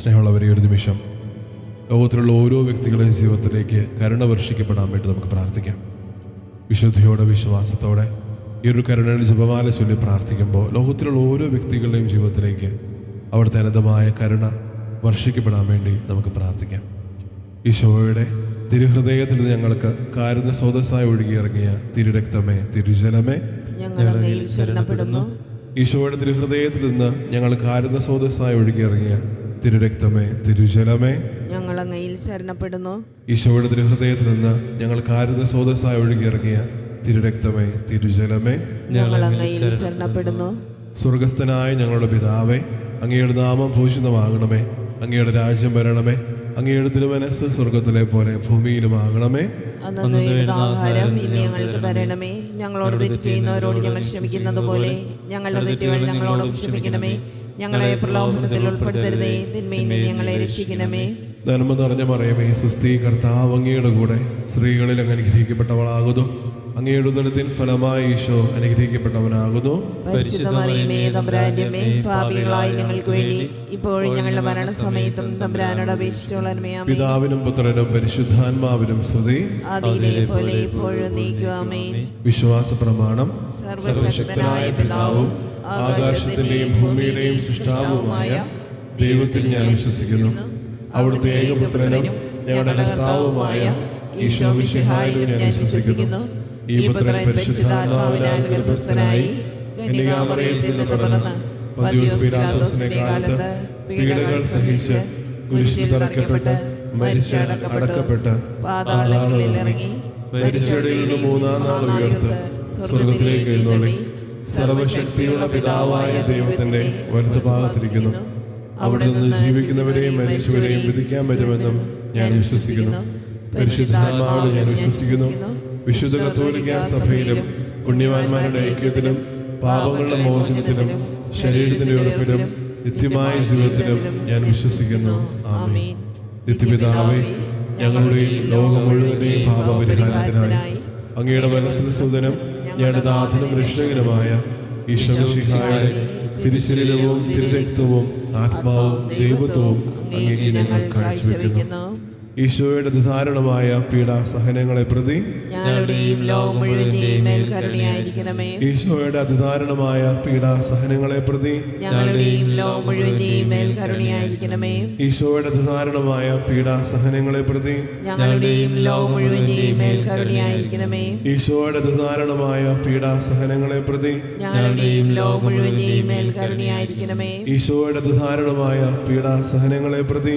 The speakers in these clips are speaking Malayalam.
സ്നേഹമുള്ളവരെ ഒരു നിമിഷം ലോകത്തിലുള്ള ഓരോ വ്യക്തികളുടെയും ജീവിതത്തിലേക്ക് കരുണ വർഷിക്കപ്പെടാൻ വേണ്ടി നമുക്ക് പ്രാർത്ഥിക്കാം. വിശുദ്ധിയോടെ വിശ്വാസത്തോടെ ഈ ഒരു കരുണയുടെ ജപമാല ചൊല്ലി പ്രാർത്ഥിക്കുമ്പോൾ ലോകത്തിലുള്ള ഓരോ വ്യക്തികളുടെയും ജീവിതത്തിലേക്ക് അവിടുത്തെ അനന്തമായ കരുണ വർഷിക്കപ്പെടാൻ വേണ്ടി നമുക്ക് പ്രാർത്ഥിക്കാം. ഈശോയുടെ തിരുഹൃദയത്തിൽ നിന്ന് ഞങ്ങൾക്ക് കാരുണ്യ സ്രോതസ്സായി ഒഴുകിയിറങ്ങിയ തിരുരക്തമേ തിരുജലമേ ഈശോയുടെ തിരുഹൃദയത്തിൽ നിന്ന് ഞങ്ങൾ കാരുണ്യ സ്രോതസ്സായി ഒഴുകിയിറങ്ങിയ തിരുരക്തമേ തിരുജലമേ. ഞങ്ങൾ അങ്ങയിൽ ശരണപ്പെടുന്നു. ഈശോയുടെ തിരുഹൃദയത്തിൽ നിന്ന് ഞങ്ങൾ കാരുന്ന സ്രോതസ്സായി ഒഴുകിയിറങ്ങിയ തിരുരക്തമേ തിരുജലമേ. ഞങ്ങൾ അങ്ങയിൽ ശരണപ്പെടുന്നു. സ്വർഗസ്ഥനായ ഞങ്ങളുടെ പിതാവേ അങ്ങയുടെ നാമം ഭൂഷിതമാകണമേ അങ്ങയുടെ രാജ്യം വരണമേ. അങ്ങയുടെ തിരുമനസ് സ്വർഗത്തിലെ പോലെ ഭൂമിയിലും ആകണമേ വേണ്ട ആഹാരം ഇനി ഞങ്ങൾക്ക് തരണമേ. ഞങ്ങളോട് തെറ്റ് ചെയ്യുന്നവരോട് ഞങ്ങൾ ക്ഷമിക്കുന്നത് പോലെ ഞങ്ങളുടെ തെറ്റുകൾ ഞങ്ങളോടും ക്ഷമിക്കണമേ. ഞങ്ങളെ പ്രലോഭനത്തിൽ ഉൾപ്പെടുത്തരുതേ. തിന്മയിൽ നിന്ന് ഞങ്ങളെ രക്ഷിക്കണമേ. ധനമ നിറഞ്ഞ മറിയമേ സുസ്ഥി കർത്താവ് അങ്ങയുടെ കൂടെ സ്ത്രീകളിൽ അങ്ങ് അനുഗ്രഹിക്കപ്പെട്ടവളാകുന്നു. അങ്ങയുടെ ഉദരത്തിൻ ഫലമായി ഈശോ അനുഗ്രഹിക്കപ്പെട്ടവനാകുന്നു. ഞങ്ങൾക്ക് വേണ്ടി ഇപ്പോൾ ഞങ്ങളുടെ മരണസമയത്തും തമ്പുരാനോട് അപേക്ഷിച്ചോളമേ ആമേ പിതാവിനും പുത്രനും പരിശുദ്ധാത്മാവിനും സ്തുതി. പോലെ ഇപ്പോഴും നീക്കുവാമേ വിശ്വാസ പ്രമാണം സർവശക്തനായ പിതാവും ആകാശത്തിന്റെയും ഭൂമിയുടെയും സൃഷ്ടാവുമായ ദൈവത്തിൽ ഞാൻ വിശ്വസിക്കുന്നു. അവിടുത്തെ ഏകപുത്രനും ഞങ്ങളുടെ കർത്താവുമായ ഈശോ വിശിഹായിലും ഞാൻ വിശ്വസിക്കുന്നു. ഈ പുത്രൻ പരിശുദ്ധാത്മാവിനാൽ ഗർഭസ്ഥനായി കന്യകാമറയിൽ നിന്ന് പിറന്ന് പീലാത്തോസിന്റെ കാലത്ത് പീഡകൾ സഹിച്ച് കുരിശിൽ തറക്കപ്പെട്ട് മരിച്ച് അടക്കപ്പെട്ട് പാതാളങ്ങളിൽ ഇറങ്ങി. മരിച്ചവരിൽ നിന്ന് മൂന്നാം നാൾ ഉയർത്ത് സ്വർഗത്തിലേക്ക് എഴുന്നള്ളി. സർവശക്തിയുള്ള പിതാവായ ദൈവത്തിന്റെ വലതുഭാഗത്തിരിക്കുന്നു അവിടെ നിന്ന് ജീവിക്കുന്നവരെയും മരിച്ചവരെയും വിധിക്കാൻ പറ്റുമെന്നും ഞാൻ വിശ്വസിക്കുന്നു. പരിശുദ്ധാത്മാവിനെ ഞാൻ വിശ്വസിക്കുന്നു. വിശുദ്ധ കത്തോലിക്ക സഭയിലും പുണ്യവാന്മാരുടെ ഐക്യത്തിലും പാപങ്ങളുടെ മോചനത്തിലും ശരീരത്തിന്റെ ഉറപ്പിലും നിത്യമായ ജീവിതത്തിലും ഞാൻ വിശ്വസിക്കുന്നു. ആമേൻ. നിത്യപിതാവേ ഞങ്ങളുടെയും ലോകം മുഴുവന്റെയും പാപപരിഹാരത്തിനായി അങ്ങയുടെ വലസതസുതനും ഞങ്ങളുടെ നാഥനും രക്ഷകനുമായ ഈശ്വരശിഹായുടെ തിരുശരീരവും തിരുരക്തവും ആത്മാവും ദൈവത്വവും അങ്ങേക്ക് ഞങ്ങൾ കാഴ്ചവെക്കുന്നു. ഈശോയുടെ ധാരണമായ പീഡാസഹനങ്ങളെ പ്രതി ഈശോയുടെ അതിദാരുണമായ പീഡാസഹനങ്ങളെ പ്രതി ഈശോയുടെ അതിദാരുണമായ പീഡാസഹനങ്ങളെ പ്രതി ഈശോയുടെ അതിദാരുണമായ പീഡാസഹനങ്ങളെ പ്രതി ഈശോയുടെ അതിദാരുണമായ പീഡാസഹനങ്ങളെ പ്രതി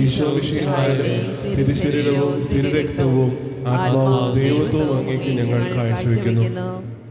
ഈശോ വിശിഹായുടെ തിരുശരീരവും തിരുരക്തവും ആത്മാവും ദൈവത്വവും അങ്ങേക്ക് ഞങ്ങൾ കാഴ്ചവെക്കുന്നു.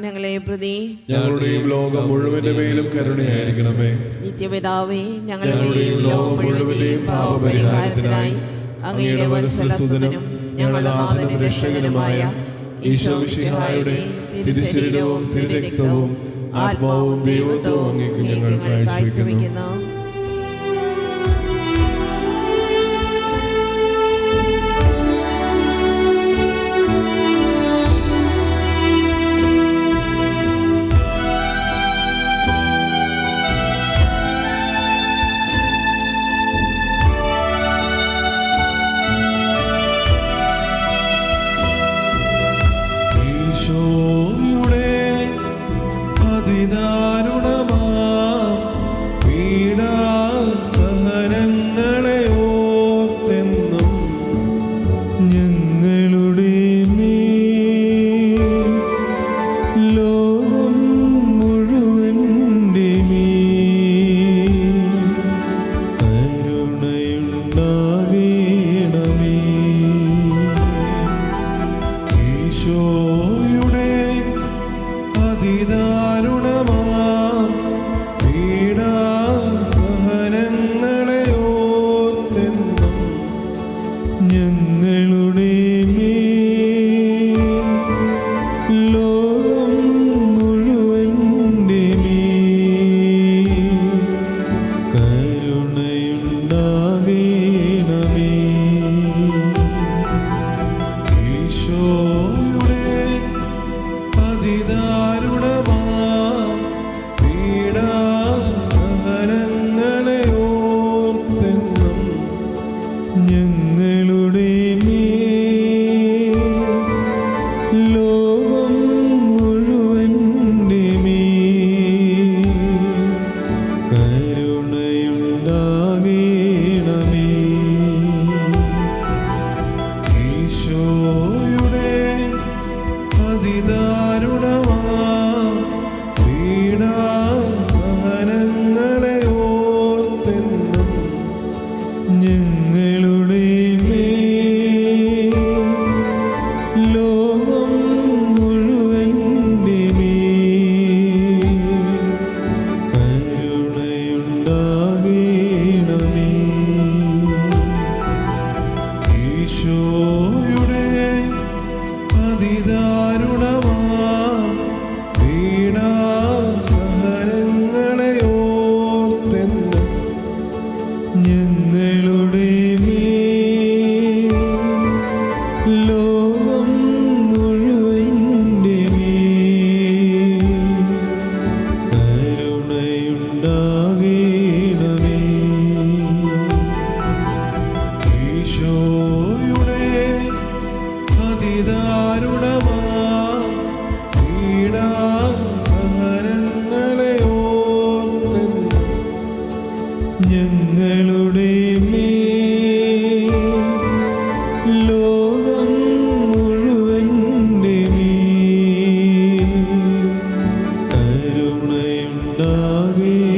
പാപമോചനങ്ങളെ പ്രതി ഞങ്ങളുടെയും ലോകം മുഴുവന്റെ മേലും കരുണയായിരിക്കണമേ. നിത്യപിതാവേ ഞങ്ങളുടെയും ലോകം മുഴുവനെയും പാപപരിഹാരത്തിനായി അങ്ങയുടെ വത്സലസുതനും ഞങ്ങളുടെ നാഥനും രക്ഷകനുമായ ഈശോമിഷിഹായുടെ തിരുശരീരവും തിരുരക്തവും ആത്മാവും ദൈവത്വവും അങ്ങേക്ക് ഞങ്ങൾ കാഴ്ചവെക്കുന്നു. 的一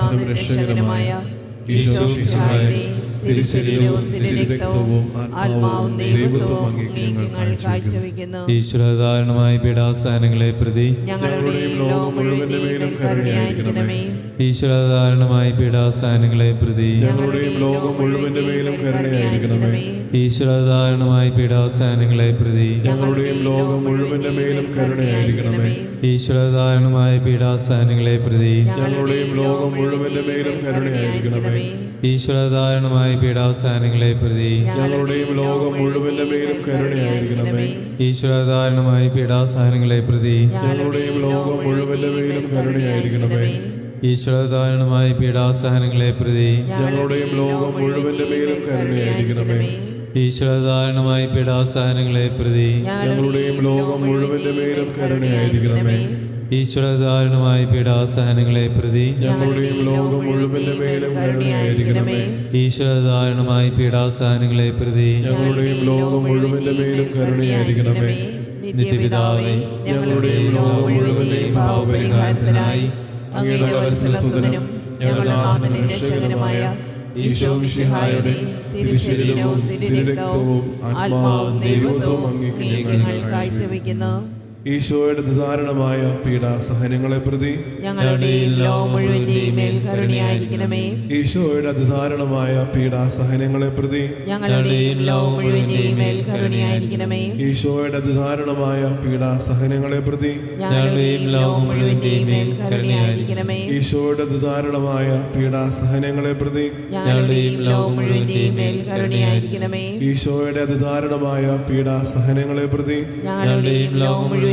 നാഥനും രക്ഷകനുമായ ഈശോ മിശിഹായുടെ തിരുശരീരവും തിരുരക്തവും ആത്മാവും ദൈവത്വവും അങ്ങേക്ക് ഞങ്ങൾ കാഴ്ചവെക്കുന്നു. ഈശ്വരധാരണമായ പീഡാസാനങ്ങളെ പ്രതി ഞങ്ങളുടെയും ലോകം മുഴുവന്റെ മേലും കരുണയായിരിക്കണമേ. ഈശ്വരധാരണമായ പീഡാസാനങ്ങളെ പ്രതി. ഞങ്ങളുടെയും ലോകം മുഴുവന്റെ മേലും കരുണയായിരിക്കണമേ ഈശ്വരധാരണമായ പീഡാസാനങ്ങളെ പ്രതി. ഞങ്ങളുടെയും ലോകം മുഴുവന്റെ മേലും കരുണയായിരിക്കണമേ ഈശ്വരധാരണമായ പീഡാസാനങ്ങളെ പ്രതി. ഞങ്ങളുടെയും ലോകം മുഴുവന്റെ മേലും കരുണയായിരിക്കണമേ ഈശ്വരധാരണമായ പീഡാസാനങ്ങളെ പ്രതി. ഞങ്ങളുടെയും ലോകം മുഴുവന്റെ മേലും കരുണയായിരിക്കണമേ ഈശ്വരധാരണമായ പീഡാസാനങ്ങളെ പ്രതി. ഞങ്ങളുടെയും ലോകം മുഴുവന്റെ മേലും കരുണയായിരിക്കണമേ ഈശ്വരധാരണമായ പീഡാസഹനങ്ങളെ പ്രതി ഞങ്ങളുടെയും ലോകം മുഴുവന്റെ മേലും കരുണയായിരിക്കണമേ. ഈശ്വരധാരണമായ പീഡാസഹനങ്ങളെ പ്രതി ഞങ്ങളുടെയും ലോകം മുഴുവന്റെ മേലും കരുണയായിരിക്കണമേ. ഈശ്വരധാരണമായ പീഡാസഹനങ്ങളെ പ്രതി ഞങ്ങളുടെയും ലോകം മുഴുവന്റെ മേലും കരുണയായിരിക്കണമേ. ഈശ്വരധാരണമായ പീഡാസഹനങ്ങളെ പ്രതി ഞങ്ങളുടെയും ലോകം മുഴുവന്റെ മേലും കരുണയായിരിക്കണമേ. നിത്യപിതാവേ ഞങ്ങളുടെയും ലോകം മുഴുവന്റെയും പാപപരിഹാരത്തിനായി അങ്ങയുടെ വത്സലസുതനും ഞങ്ങളുടെ നാഥനും രക്ഷകനുമായ ഈശോ മിശിഹായുടെ തിരുശരീരവും തിരുരക്തവും ആത്മാവും ദൈവത്വവും അങ്ങേക്ക് ഞങ്ങൾ കാഴ്ചവെക്കുന്നു. ഈശോയുടെ ധാരണമായ പീഡാസഹനങ്ങളെ പ്രതി ഞങ്ങളുടെയും മേൽ കരുണയായിരിക്കണമേ. ഈശോയുടെ അതിദാരുണമായ പീഡാസഹനങ്ങളെ പ്രതി ഞങ്ങളുടെയും മേൽ കരുണയായിരിക്കണമേ. ഈശോയുടെ അതിദാരുണമായ പീഡാസഹനങ്ങളെ പ്രതി ഞങ്ങളുടെയും മേൽ കരുണയായിരിക്കണമേ. ഈശോയുടെ അതിദാരുണമായ പീഡാസഹനങ്ങളെ പ്രതി ഞങ്ങളുടെയും മേൽ കരുണയായിരിക്കണമേ. ഈശോയുടെ അതിദാരുണമായ പീഡാസഹനങ്ങളെ പ്രതി ഞങ്ങളുടെയും ലോകം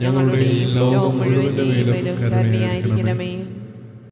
ഞങ്ങളുടെയും ലോകം മുഴുവന്റെ മേലും കരുണയായിരിക്കണമേ.